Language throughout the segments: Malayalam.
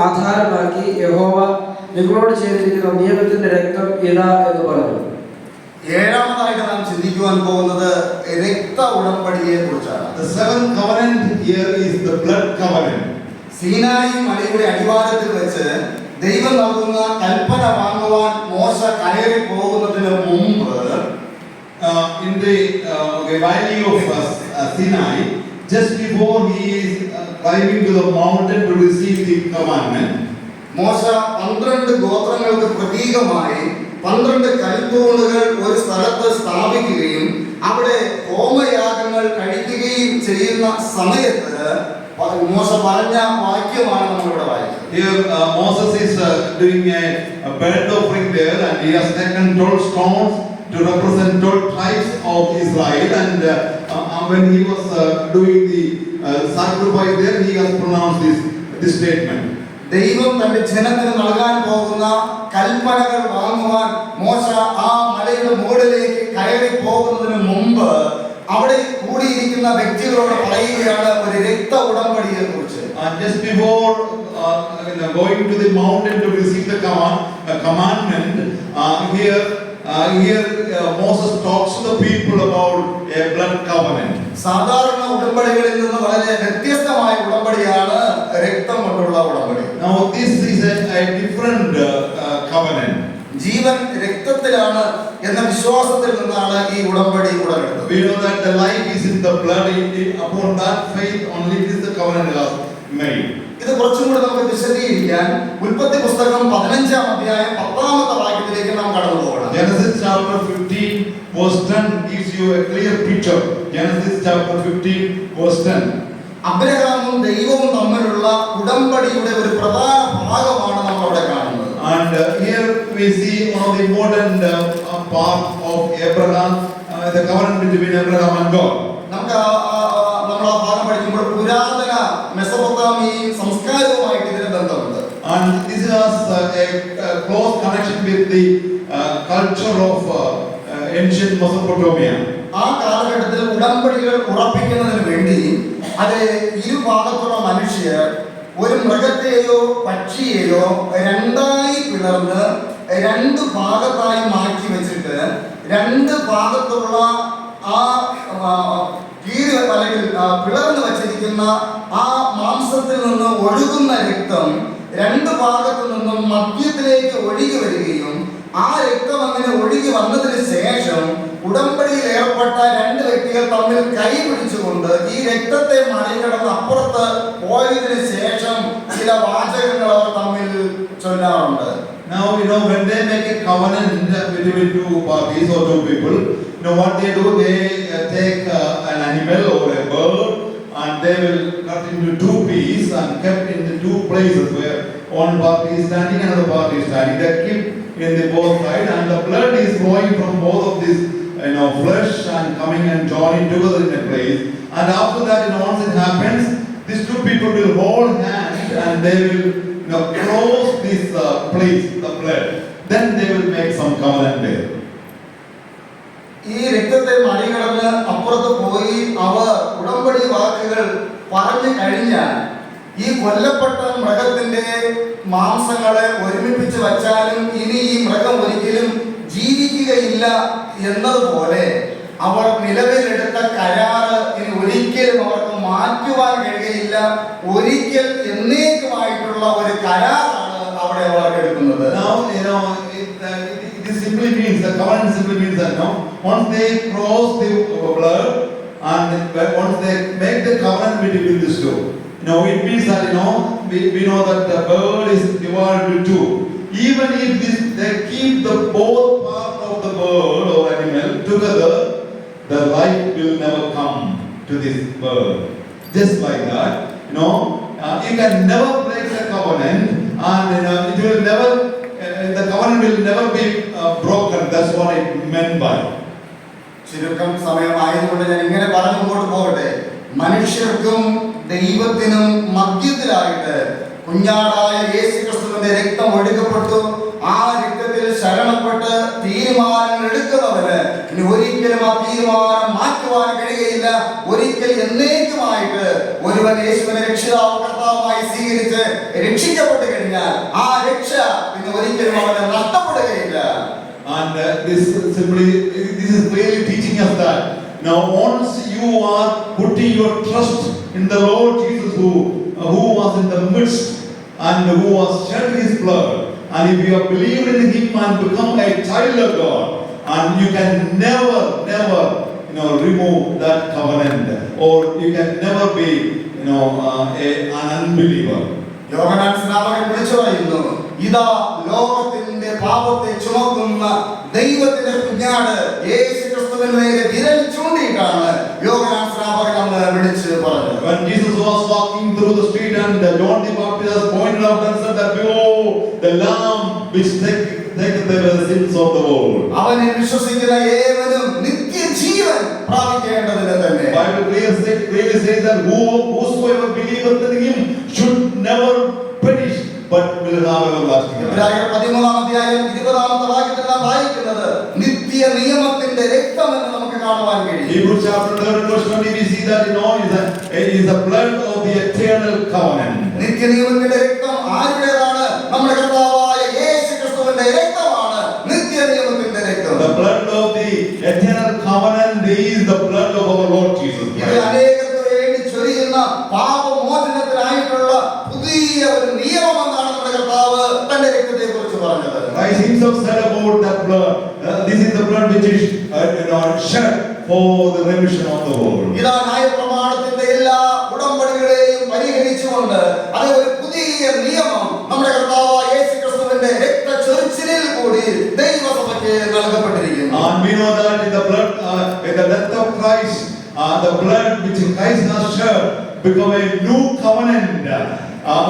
ആധാരമാക്കി യഹോവ നിങ്ങളോട് ചെയ്തിരിക്കുന്ന നിയമത്തിന്റെ രക്തം ഇതാ എന്ന് പറഞ്ഞു ഏഴാമതായിട്ട് നാം ചിന്തിക്കുവാൻ പോകുന്നത് രക്ത ഉടമ്പടിയെ കുറിച്ചാണ്. സീനായി മലയുടെ അടിവാരത്തിൽ വെച്ച് ദൈവം നൽകുന്ന കൽപ്പന വാങ്ങുവാൻ മോശ കയറി പോകുന്നതിന് മുമ്പ് in the uh, valley of climbing to the mountain to receive the commandment, മോശ പന്ത്രണ്ട് ഗോത്രങ്ങൾക്ക് പ്രതീകമായി പന്ത്രണ്ട് കൽത്തൂണുകൾ ഒരു സ്ഥലത്ത് സ്ഥാപിക്കുകയും അവിടെ ഹോമയാഗങ്ങൾ കഴിക്കുകയും ചെയ്യുന്ന സമയത്ത് മോശ പറഞ്ഞ വാക്യമാണ് നമ്മളിവിടെ വായിക്കുന്നത് here uh, Moses is uh, doing a, a burnt offering there and he has taken 12 stones to represent 12 tribes of Israel and uh, uh, when he was uh, doing the uh, sacrifice there, he has this, this statement. ദൈവം തന്റെ ജനത്തിന് നൽകാൻ പോകുന്ന കൽപ്പനകൾ വാങ്ങുവാൻ മോശ ആ മലയുടെ മുകളിലേക്ക് കയറി പോകുന്നതിന് മുമ്പ് അവിടെ കൂടിയിരിക്കുന്ന വ്യക്തികളോട് പറയുകയാണ് ഒരു രക്ത ഉടമ്പടിയെ കുറിച്ച് just before uh, going to the mountain to receive the command, uh, commandment, uh, here, uh, here uh, Moses talks to the people about a blood covenant. സാധാരണ ഉടമ്പടികളിൽ നിന്ന് വളരെ വ്യത്യസ്തമായ ഉടമ്പടിയാണ് രക്തം കൊണ്ടുള്ള ഉടമ്പടി Now this is a, a different uh, uh, covenant. ജീവൻ രക്തത്തിലാണ് എന്ന വിശ്വാസത്തിൽ നിന്നാണ് ഈ ഉടമ്പടി ഉടലെടുത്തത് We know that the life is in the blood. Upon that faith only is the covenant was made. ഇത് കുറച്ചും കൂടി നമുക്ക് വിശദീകരിക്കാൻ ഉൽപ്പത്തി പുസ്തകം പതിനഞ്ചാം അധ്യായം പത്താമത്തെ വാക്യത്തിലേക്ക് നാം കടന്നു പോകണം Genesis chapter 15 verse 10 gives you a clear picture. Genesis chapter 15 verse 10. അബ്രഹാമും ദൈവവും തമ്മിലുള്ള ഉടമ്പടിയുടെ ഒരു പ്രധാന ഭാഗമാണ് നമ്മൾ അവിടെ കാണുന്നത് And uh, here we see one of the important uh, uh, part of Abraham, uh, the covenant between Abraham and God. നമുക്ക് നമ്മൾ ആ ഭാഗം പഠിക്കുമ്പോൾ പുരാതന മെസ്സപ്പൊത്താമിയും സംസ്കാരവുമായിട്ട് ഇതിന് ബന്ധമുണ്ട് And this has uh, a, a close connection with the uh, culture of uh, ancient ആ കാലഘട്ടത്തിൽ ഉടമ്പടികൾ ഉറപ്പിക്കുന്നതിന് വേണ്ടി അത് ഇരുഭാഗത്തുള്ള മനുഷ്യർ ഒരു മൃഗത്തെയോ പക്ഷിയെയോ രണ്ടായി പിളർന്ന് രണ്ട് ഭാഗത്തായി മാറ്റി വെച്ചിട്ട് രണ്ട് ഭാഗത്തുള്ള ആ കീഴ് അല്ലെങ്കിൽ പിളർന്ന് വച്ചിരിക്കുന്ന ആ മാംസത്തിൽ നിന്ന് ഒഴുകുന്ന രക്തം രണ്ട് ഭാഗത്തു നിന്നും മദ്യത്തിലേക്ക് ഒഴുകി വരികയും ആ രക്തം അങ്ങനെ ഒഴുകി വന്നതിന് ശേഷം ഉടമ്പടിയിൽ ഏർപ്പെട്ട രണ്ട് വ്യക്തികൾ തമ്മിൽ കൈ പിടിച്ചുകൊണ്ട് ഈ രക്തത്തെ മറികടന്ന് അപ്പുറത്ത് പോയതിന് ശേഷം ചില വാചകങ്ങൾ അവർ തമ്മിൽ ചൊല്ലാറുണ്ട് Now, you know, when they make a covenant between two parties or two people, you know what they do? They uh, take uh, an animal or a bird and they will cut into two pieces and kept in the two places where one party is standing, another party is standing. They keep in the both sides and the blood is flowing from both of these, you know, flesh and coming and joining together in a place. And after that, you know, once it happens, these two people will hold hands and they will, you know, close this uh, place, the blood. Then they will make some covenant there. ഈ രക്തത്തെ മറികടന്ന് അപ്പുറത്ത് പോയി അവർ ഉടമ്പടി വാക്കുകൾ പറഞ്ഞു കഴിഞ്ഞാൽ ഈ കൊല്ലപ്പെട്ട മൃഗത്തിന്റെ മാംസങ്ങളെ ഒരുമിപ്പിച്ച് വച്ചാലും ഇനി ഈ മൃഗം ഒരിക്കലും ജീവിക്കുകയില്ല എന്നതുപോലെ അവർ നിലവിലെടുത്ത കരാറ് ഇനി ഒരിക്കലും അവർക്ക് മാറ്റുവാൻ കഴിയുകയില്ല. ഒരിക്കൽ എന്നേക്കുമായിട്ടുള്ള ഒരു കരാറാണ് അവിടെ അവർ എടുക്കുന്നത് Now, uh, simply means, the simply means that, no, once they cross the blood and once they make the covenant between these two, you know, it means that, you know, we, we know that the bird is divided into two. Even if this, they keep the both part of the bird or animal together, the life will never come to this bird. Just like that, you know, uh, you can never break the covenant and you know, it will never, uh, the covenant will never be uh, broken. That's what it meant by. ചുരുക്കം സമയമായതുകൊണ്ട് ഞാൻ ഇങ്ങനെ പറഞ്ഞു മുമ്പോട്ട് പോകട്ടെ മനുഷ്യർക്കും ദൈവത്തിനും മധ്യത്തിലായിട്ട് കുഞ്ഞാടായ യേശു ക്രിസ്തുവിന്റെ രക്തം ഒഴുകപ്പെട്ടു. ആ രക്തത്തിൽ ശരണപ്പെട്ട് തീരുമാനങ്ങൾ എടുക്കുന്നവന് ഇനി ഒരിക്കലും ആ തീരുമാനം മാറ്റുവാൻ കഴിയുകയില്ല. ഒരിക്കൽ എന്നേക്കുമായിട്ട് ഒരുവൻ യേശുവിനെ രക്ഷിതാവ് കർത്താവുമായി സ്വീകരിച്ച് രക്ഷിക്കപ്പെട്ടു കഴിഞ്ഞാൽ ആ രക്ഷ പിന്നെ ഒരിക്കലും അവന് നഷ്ടപ്പെടുകയില്ല. And this simply, this is really teaching us that now once you are putting your trust in the Lord Jesus who, uh, who was in the midst and who was shed his blood, and if you have believed in him and become a child of God, and you can never, never, you know, remove that covenant, or you can never be, you know, uh, a, an unbeliever. യോഹന്നാൻ സ്നാപകൻ വിളിച്ചു പറയുന്നു ഇതാ ലോകത്തിന്റെ പാപത്തെ ചുമക്കുന്ന ദൈവത്തിന്റെ കുഞ്ഞാട് യേശു ക്രിസ്തുവിന് നേരെ വിരൽ ചൂണ്ടിയിട്ടാണ് യോഹന്നാൻ അന്ന് വിളിച്ച് പറഞ്ഞത് When Jesus was walking through the street and uh, John the Baptist pointed out and said that, Behold, the Lamb which take- taketh away the sins of the world. അവനിൽ വിശ്വസിക്കുന്ന ഏവനും നിത്യജീവൻ പ്രാപിക്കേണ്ടതിന് തന്നെ Bible clearly says, clearly says that who, whosoever believeth in him should never perish but will have everlasting life. പതിമൂന്നാം അധ്യായം ഇരുപതാമത്തെ വാക്യത്തിൽ നാം വായിക്കുന്നത് നിത്യ നിയമത്തിന്റെ രക്തം എന്ന് നമുക്ക് കാണുവാൻ കഴിയും Hebrews chapter 3 verse 20 we see that you know is the, is the blood of the eternal covenant. നിത്യ നിയമത്തിന്റെ രക്തം ആരുടേതാണ് നമ്മുടെ കർത്താവായ യേശു ക്രിസ്തുവിന്റെ രക്തമാണ് നിത്യ നിയമത്തിന്റെ രക്തം The blood of the eternal covenant is the blood of our Lord Jesus Christ. അനേകർക്ക് വേണ്ടി ചൊരിയുന്ന പാപമോചനത്തിനായിട്ടുള്ള പുതിയ ഒരു നിയമമെന്നാണ് നമ്മുടെ കർത്താവ് തന്റെ രക്തത്തെ കുറിച്ച് പറഞ്ഞത് Christ himself said about that blood, uh, this is the blood which is uh, you know, shed for the remission of the world. ഇതാ ന്യായപ്രമാണത്തിന്റെ എല്ലാ ഉടമ്പടികളെയും പരിഹരിച്ചുകൊണ്ട് അത് ഒരു പുതിയ നിയമം നമ്മുടെ കർത്താവായ യേശു ക്രിസ്തുവിന്റെ കൂടി ദൈവസഭയ്ക്ക് നൽകപ്പെട്ടിരിക്കുന്നു And we know that in the blood, uh, in the death of Christ, uh, the blood which Christ has shed become a new covenant, uh.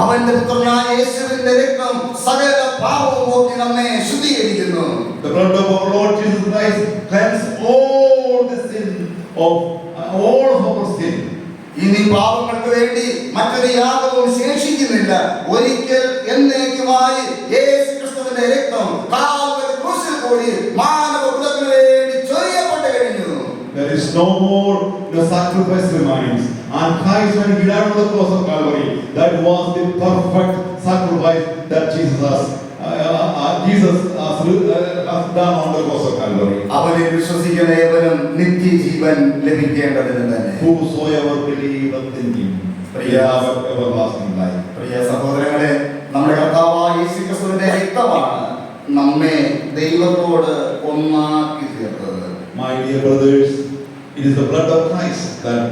അവന്റെ പുത്രനായ യേശുവിന്റെ രക്തം സകല പാപവും പോക്കി നമ്മെ ശുദ്ധീകരിക്കുന്നു The blood of our Lord Jesus Christ cleanses all the sin of uh, all our sin. ഇനി പാപങ്ങൾക്ക് വേണ്ടി മറ്റൊരു യാഗവും ശേഷിക്കുന്നില്ല ഒരിക്കൽ എന്നേക്കുമായി യേശു ക്രിസ്തുവിന്റെ രക്തം കാൽവരി ക്രൂശിൽ കൂടി മാനവ is no more the sacrifice remains. And Christ, when he died on the cross of Calvary, that was the perfect sacrifice that Jesus has, uh, uh, uh, Jesus has, uh, has done on the cross of Calvary. അവനിൽ വിശ്വസിക്കുന്ന ഏവനും നിത്യജീവൻ ലഭിക്കേണ്ടതിന് തന്നെ Whosoever believeth in him, have everlasting life. പ്രിയ സഹോദരങ്ങളെ നമ്മുടെ കർത്താവായ യേശു ക്രിസ്തുവിന്റെ രക്തമാണ് നമ്മെ ദൈവത്തോട് ഒന്നാക്കി തീർത്തത് My dear brothers, it is the blood of Christ that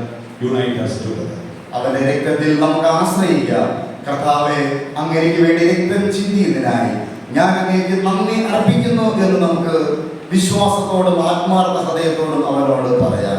unites us together. അവന്റെ രക്തത്തിൽ നമുക്ക് ആശ്രയിക്കാം കർത്താവെ അങ്ങേക്ക് വേണ്ടി രക്തം ചിന്തിയതിനായി ഞാൻ അങ്ങേക്ക് നന്ദി അർപ്പിക്കുന്നു എന്ന് നമുക്ക് വിശ്വാസത്തോടും ആത്മാർത്ഥ ഹൃദയത്തോടും അവനോട് പറയാം